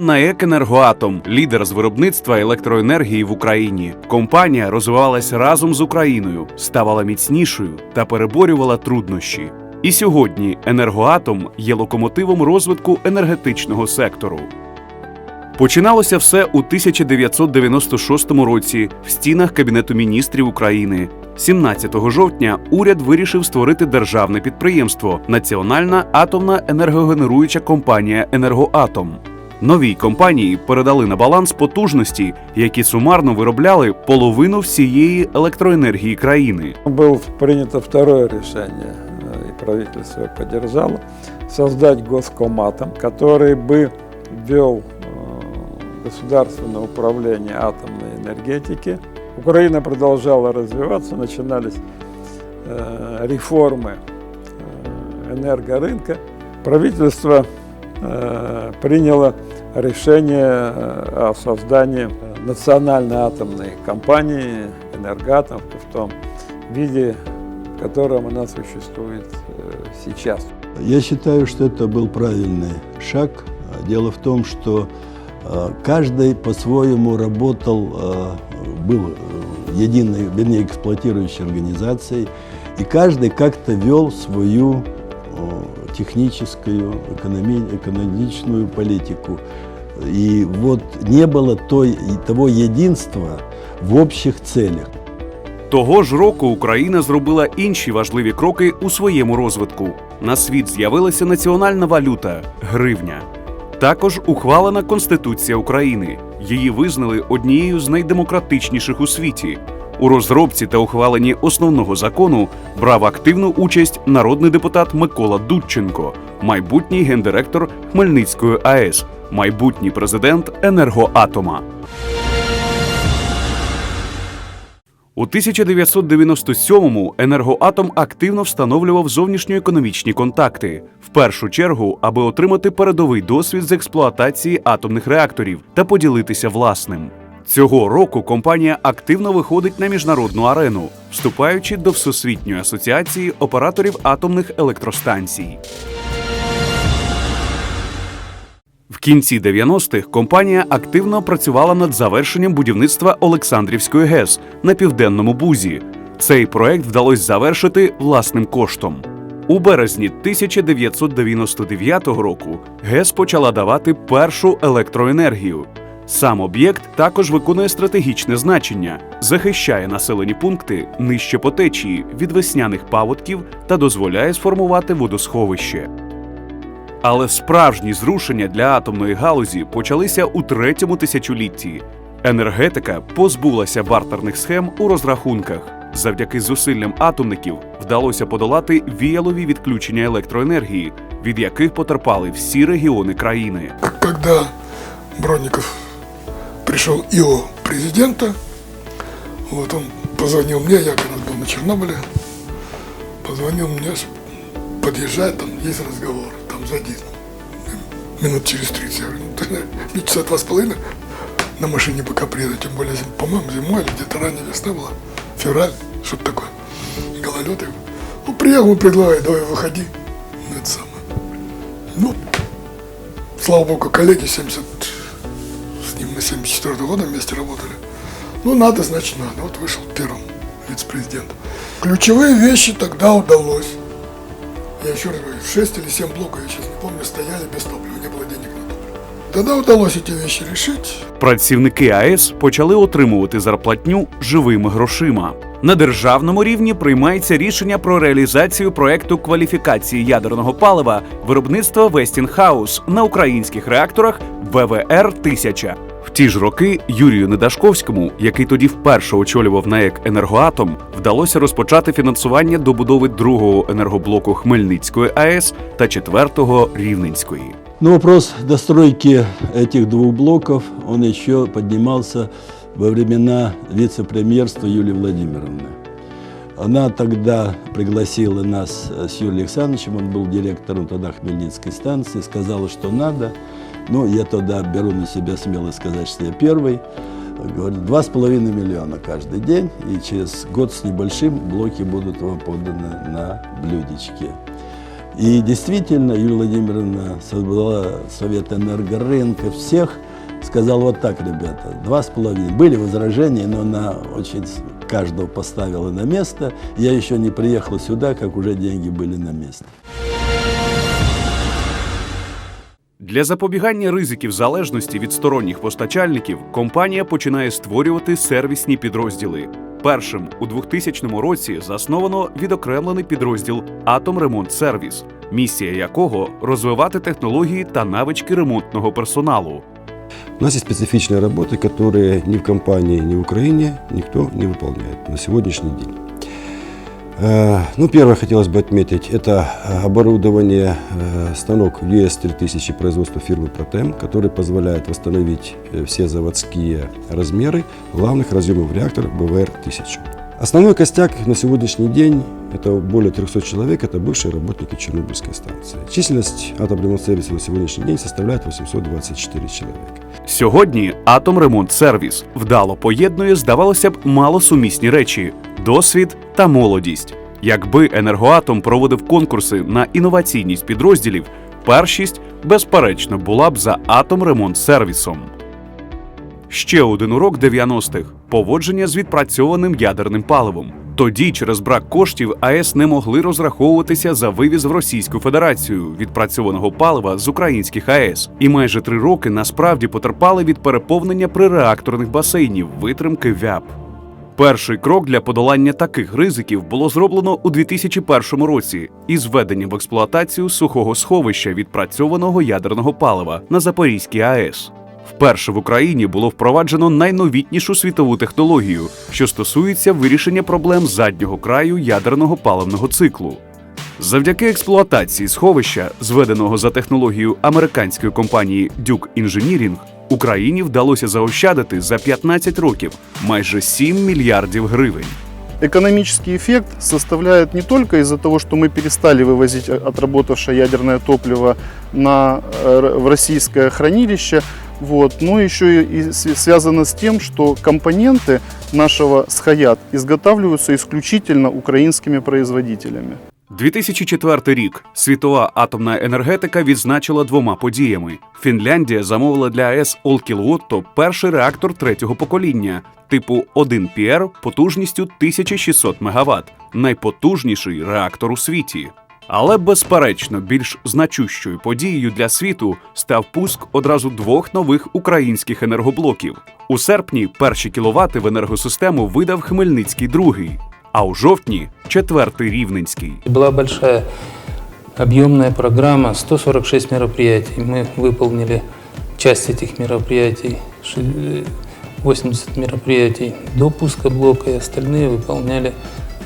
НАЕК «Енергоатом» – лідер з виробництва електроенергії в Україні. Компанія розвивалась разом з Україною, ставала міцнішою та переборювала труднощі. І сьогодні енергоатом є локомотивом розвитку енергетичного сектору. Починалося все у 1996 році в стінах Кабінету міністрів України. 17 жовтня уряд вирішив створити державне підприємство Національна атомна енергогенеруюча компанія Енергоатом. Новій компанії передали на баланс потужності, які сумарно виробляли половину всієї електроенергії країни. Было принято второе решение, э, и правительство его поддержало, создать госкоматом, который бы вел э, государственное управление атомной энергетики. Украина продолжала развиваться, начинались э, реформы э, энергорынка. Правительство э, приняло решение э, о создании э, национальной атомной компании «Энергатом» в том виде, в котором она существует э, сейчас. Я считаю, что это был правильный шаг. Дело в том, что э, каждый по-своему работал, э, был э, единой, вернее, эксплуатирующей организацией, и каждый как-то вел свою э, техническую, экономи- экономичную политику. И вот не было той, и того единства в общих целях. Того ж року Україна зробила інші важливі кроки у своєму розвитку. На світ з'явилася національна валюта гривня. Також ухвалена Конституція України. Її визнали однією з найдемократичніших у світі. У розробці та ухваленні основного закону брав активну участь народний депутат Микола Дудченко, майбутній гендиректор Хмельницької АЕС, майбутній президент енергоатома. У 1997-му енергоатом активно встановлював зовнішньоекономічні контакти, в першу чергу, аби отримати передовий досвід з експлуатації атомних реакторів та поділитися власним. Цього року компанія активно виходить на міжнародну арену, вступаючи до Всесвітньої асоціації операторів атомних електростанцій. В кінці 90-х компанія активно працювала над завершенням будівництва Олександрівської ГЕС на південному бузі. Цей проект вдалося завершити власним коштом. У березні 1999 року ГЕС почала давати першу електроенергію. Сам об'єкт також виконує стратегічне значення, захищає населені пункти нижче по течії від весняних паводків та дозволяє сформувати водосховище. Але справжні зрушення для атомної галузі почалися у третьому тисячолітті. Енергетика позбулася бартерних схем у розрахунках. Завдяки зусиллям атомників вдалося подолати віялові відключення електроенергії, від яких потерпали всі регіони країни. Когда Бронников пришел ИО президента, вот он позвонил мне, я когда был на Чернобыле, позвонил мне, что подъезжай, там есть разговор, там зайди. Минут через 30, я говорю, ну, часа два с половиной на машине пока приеду, тем более, по-моему, зимой или где-то ранее весна была, февраль, что-то такое, гололед. Ну, приехал, предлагаю, давай выходи. Ну, это самое. Ну, слава богу, коллеги 70, с ним мы 74 года вместе работали. Ну, надо, значит, надо. Вот вышел первым вице-президентом. Ключевые вещи тогда удалось. Я еще раз говорю, 6 или 7 блоков, я сейчас не помню, стояли без топлива, не было денег на топливо. Тогда удалось эти вещи решить. Працівники АЕС почали отримувати зарплатню живими грошима. На державному рівні приймається рішення про реалізацію проекту кваліфікації ядерного палива виробництва Вестінхаус на українських реакторах ВВР 1000 В ті ж роки Юрію Недашковському, який тоді вперше очолював НАЕК Енергоатом, вдалося розпочати фінансування добудови другого енергоблоку Хмельницької АЕС та четвертого Рівненської. Но вопрос достройки этих двух блоков, он еще поднимался во времена вице-премьерства Юлии Владимировны. Она тогда пригласила нас э, с Юрием Александровичем, он был директором тогда Хмельницкой станции, сказала, что надо. Ну, я тогда беру на себя смело сказать, что я первый. Говорит, два с половиной миллиона каждый день, и через год с небольшим блоки будут вам поданы на блюдечке. И действительно, Юлия Владимировна собрала Совет энергорынка всех, сказал вот так, ребята, два с половиной. Были возражения, но она очень каждого поставила на место. Я еще не приехал сюда, как уже деньги были на месте. Для запобігання ризиків залежності від сторонніх постачальників компанія починає створювати сервісні підрозділи. Першим у 2000 році засновано відокремлений підрозділ Атомремонт Сервіс, місія якого розвивати технології та навички ремонтного персоналу. У нас есть специфичные работы, которые ни в компании, ни в Украине никто не выполняет на сегодняшний день. Э, Ну, первое хотелось бы отметить, это э, оборудование, э, станок US-3000 производства фирмы Протем, который позволяет восстановить э, все заводские размеры главных разъемов реактора БВР-1000. Основной костяк на сегодняшний день – это более 300 человек, это бывшие работники Чернобыльской станции. Численность атомремонт-сервиса на сегодняшний день составляет 824 человека. Сьогодні Атомремонт Сервіс вдало поєднує, здавалося б, малосумісні речі досвід та молодість. Якби енергоатом проводив конкурси на інноваційність підрозділів, першість, безперечно, була б за Атомремонт Сервісом. Ще один урок 90-х поводження з відпрацьованим ядерним паливом. Тоді, через брак коштів, АЕС не могли розраховуватися за вивіз в Російську Федерацію відпрацьованого палива з українських АЕС, і майже три роки насправді потерпали від переповнення прореакторних басейнів витримки ВЯП. Перший крок для подолання таких ризиків було зроблено у 2001 році із введенням в експлуатацію сухого сховища відпрацьованого ядерного палива на Запорізькій АЕС. Вперше в Україні було впроваджено найновітнішу світову технологію, що стосується вирішення проблем заднього краю ядерного паливного циклу. Завдяки експлуатації сховища, зведеного за технологією американської компанії Duke Engineering, Україні вдалося заощадити за 15 років майже 7 мільярдів гривень. Экономический эффект составляет не только из-за того, что мы перестали вывозить отработавшее ядерное топливо на, э, р- в российское хранилище, вот, но еще и связано с тем, что компоненты нашего СХАЯТ изготавливаются исключительно украинскими производителями. 2004 рік світова атомна енергетика відзначила двома подіями. Фінляндія замовила для АЕС Олкілуотто перший реактор третього покоління типу 1PR потужністю 1600 МВт, найпотужніший реактор у світі. Але безперечно, більш значущою подією для світу став пуск одразу двох нових українських енергоблоків. У серпні перші кіловати в енергосистему видав Хмельницький другий, а у жовтні четвертий рівненський. Была большая объемная программа, 146 мероприятий. Мы выполнили часть этих мероприятий, ши- э, 80 мероприятий до пуска блока, и остальные выполняли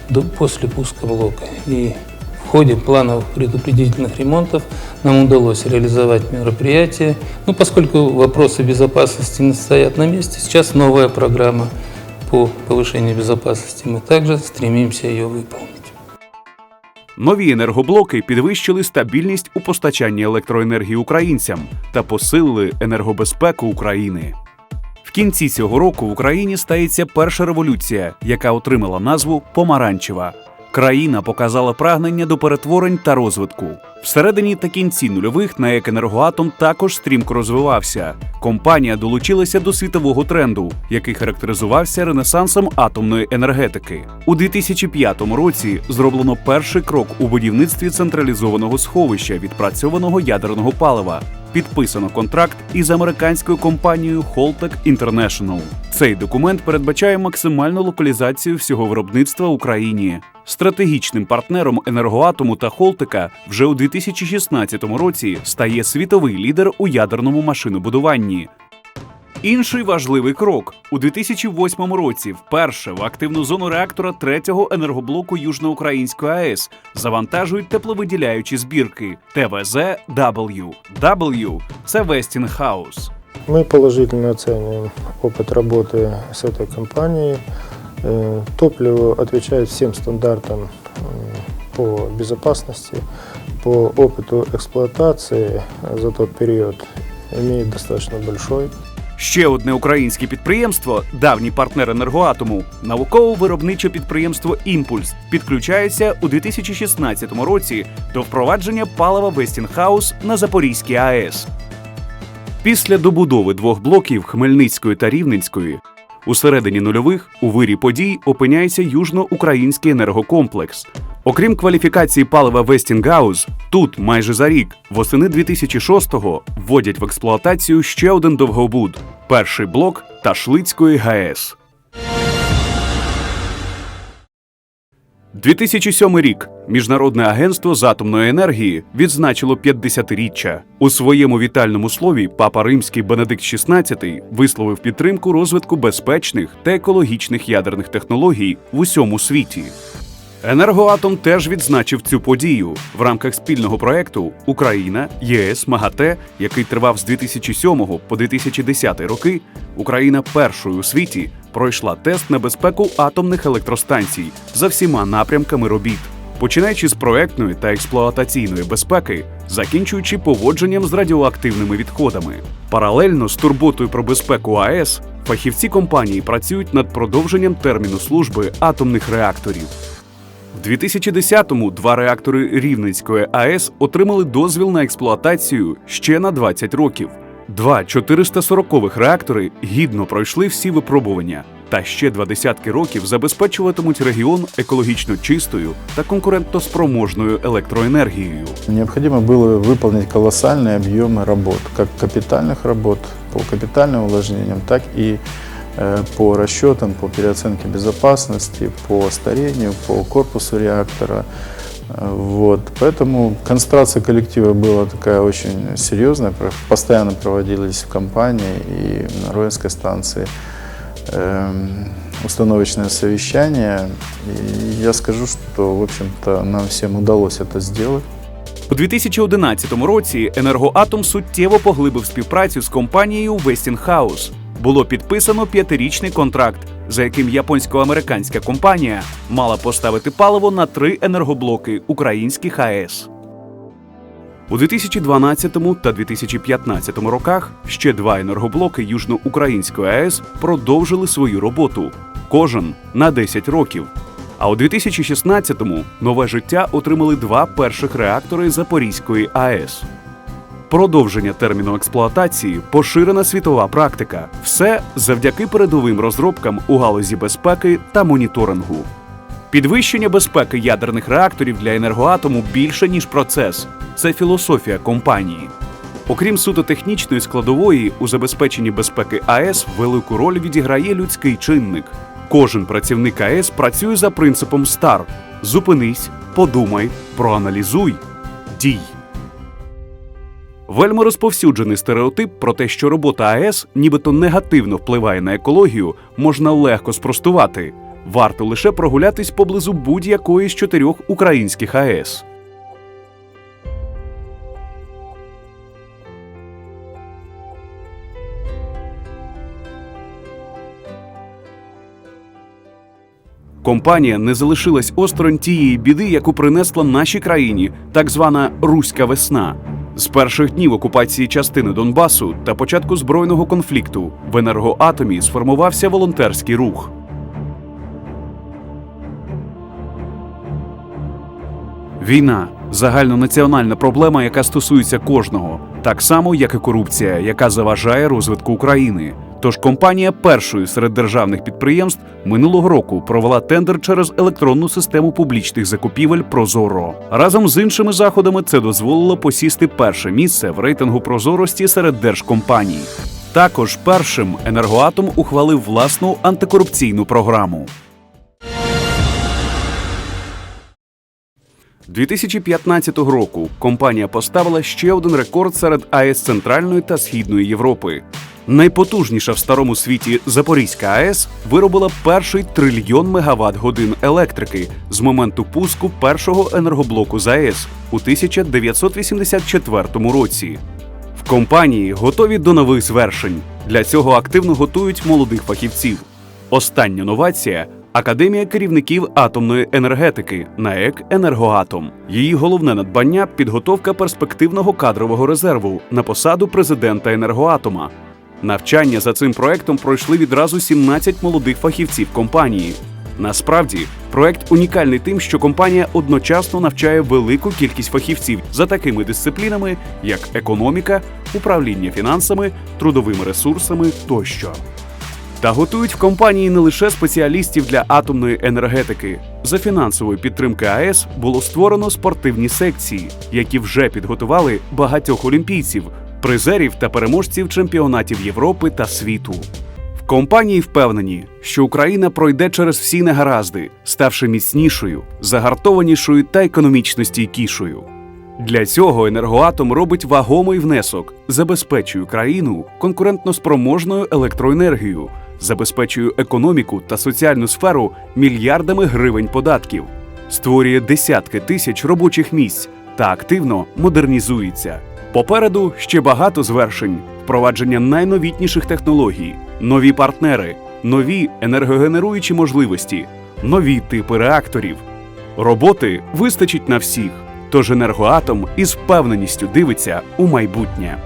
до, после пуска блока. И в ходе плановых предупредительных ремонтов нам удалось реализовать мероприятия. Ну, поскольку вопросы безопасности не стоят на месте, сейчас новая программа по повышению безопасности. Мы также стремимся ее выполнить. Нові енергоблоки підвищили стабільність у постачанні електроенергії українцям та посилили енергобезпеку України. В кінці цього року в Україні стається перша революція, яка отримала назву Помаранчева. Країна показала прагнення до перетворень та розвитку. Всередині та кінці нульових НАЕК «Енергоатом» також стрімко розвивався. Компанія долучилася до світового тренду, який характеризувався ренесансом атомної енергетики. У 2005 році зроблено перший крок у будівництві централізованого сховища відпрацьованого ядерного палива. Підписано контракт із американською компанією Holtec International. Цей документ передбачає максимальну локалізацію всього виробництва в Україні. Стратегічним партнером енергоатому та Холтика вже у 2016 році стає світовий лідер у ядерному машинобудуванні. Інший важливий крок у 2008 році вперше в активну зону реактора третього енергоблоку Южноукраїнської АЕС завантажують тепловиділяючі збірки ТВЗ-W. W – це Westinghouse. Мы положительно оцениваем опыт работы с этой компанией. Э, Топливо отвечает всем стандартам м, по безопасности, по опыту эксплуатации за тот период имеет достаточно большой. Ще одне українське підприємство, давній партнер енергоатому, науково-виробниче підприємство Імпульс, підключається у 2016 році до впровадження палива Вестінхаус на Запорізькій АЕС. Після добудови двох блоків Хмельницької та Рівненської у середині нульових у вирі подій опиняється южноукраїнський енергокомплекс. Окрім кваліфікації палива Вестінгаус, тут майже за рік, восени 2006-го, вводять в експлуатацію ще один довгобуд перший блок Ташлицької ГАЕС. 2007 рік Міжнародне агентство з атомної енергії відзначило 50-річчя. У своєму вітальному слові Папа Римський Бенедикт XVI висловив підтримку розвитку безпечних та екологічних ядерних технологій в усьому світі. Енергоатом теж відзначив цю подію в рамках спільного проекту Україна, ЄС, МАГАТЕ, який тривав з 2007 по 2010 роки. Україна першою у світі пройшла тест на безпеку атомних електростанцій за всіма напрямками робіт, починаючи з проектної та експлуатаційної безпеки, закінчуючи поводженням з радіоактивними відходами. Паралельно з турботою про безпеку АЕС фахівці компанії працюють над продовженням терміну служби атомних реакторів. В 2010-му два реактори Рівненської АЕС отримали дозвіл на експлуатацію ще на 20 років. Два 440-х реактори гідно пройшли всі випробування, та ще два десятки років забезпечуватимуть регіон екологічно чистою та конкурентоспроможною електроенергією. Необходимо было выполнить колоссальные объемы работ, как капитальных работ по капитальным вложениям, так и э, по расчетам, по переоценке безопасности, по старению, по корпусу реактора. Э, Вот. Поэтому концентрация коллектива была такая очень серьезная, про- постоянно проводились в компании и на Роинской станции эм, установочное совещание. И я скажу, что, в общем-то, нам всем удалось это сделать. У 2011 році енергоатом суттєво поглибив співпрацю з компанією Westinghouse. Було підписано п'ятирічний контракт, за яким японсько-американська компанія мала поставити паливо на три енергоблоки українських АЕС. У 2012 та 2015 роках ще два енергоблоки Южноукраїнської АЕС продовжили свою роботу, кожен на 10 років. А у 2016-му нове життя отримали два перших реактори Запорізької АЕС. Продовження терміну експлуатації поширена світова практика. Все завдяки передовим розробкам у галузі безпеки та моніторингу. Підвищення безпеки ядерних реакторів для енергоатому більше ніж процес. Це філософія компанії. Окрім суто технічної складової, у забезпеченні безпеки АЕС велику роль відіграє людський чинник. Кожен працівник АЕС працює за принципом СТАР: зупинись, подумай, проаналізуй, дій. Вельми розповсюджений стереотип про те, що робота АЕС нібито негативно впливає на екологію, можна легко спростувати. Варто лише прогулятись поблизу будь-якої з чотирьох українських АЕС. Компанія не залишилась осторонь тієї біди, яку принесла нашій країні так звана Руська весна. З перших днів окупації частини Донбасу та початку збройного конфлікту в енергоатомі сформувався волонтерський рух. Війна загальнонаціональна проблема, яка стосується кожного, так само як і корупція, яка заважає розвитку України. Тож компанія першою серед державних підприємств минулого року провела тендер через електронну систему публічних закупівель Прозоро. Разом з іншими заходами це дозволило посісти перше місце в рейтингу прозорості серед держкомпаній. Також першим енергоатом ухвалив власну антикорупційну програму. 2015 року компанія поставила ще один рекорд серед АЕС Центральної та Східної Європи. Найпотужніша в старому світі Запорізька АЕС виробила перший трильйон мегаватт годин електрики з моменту пуску першого енергоблоку з АЕС у 1984 році. В компанії готові до нових звершень. Для цього активно готують молодих фахівців. Остання новація Академія керівників атомної енергетики НАЕК Енергоатом. Її головне надбання підготовка перспективного кадрового резерву на посаду президента енергоатома. Навчання за цим проектом пройшли відразу 17 молодих фахівців компанії. Насправді, проект унікальний тим, що компанія одночасно навчає велику кількість фахівців за такими дисциплінами, як економіка, управління фінансами, трудовими ресурсами тощо. Та готують в компанії не лише спеціалістів для атомної енергетики. За фінансової підтримки АЕС було створено спортивні секції, які вже підготували багатьох олімпійців, призерів та переможців чемпіонатів Європи та світу. В компанії впевнені, що Україна пройде через всі негаразди, ставши міцнішою, загартованішою та економічно стійкішою. Для цього енергоатом робить вагомий внесок, забезпечує країну конкурентноспроможною електроенергією, забезпечує економіку та соціальну сферу мільярдами гривень податків, створює десятки тисяч робочих місць та активно модернізується. Попереду ще багато звершень, впровадження найновітніших технологій, нові партнери, нові енергогенеруючі можливості, нові типи реакторів. Роботи вистачить на всіх, тож енергоатом із впевненістю дивиться у майбутнє.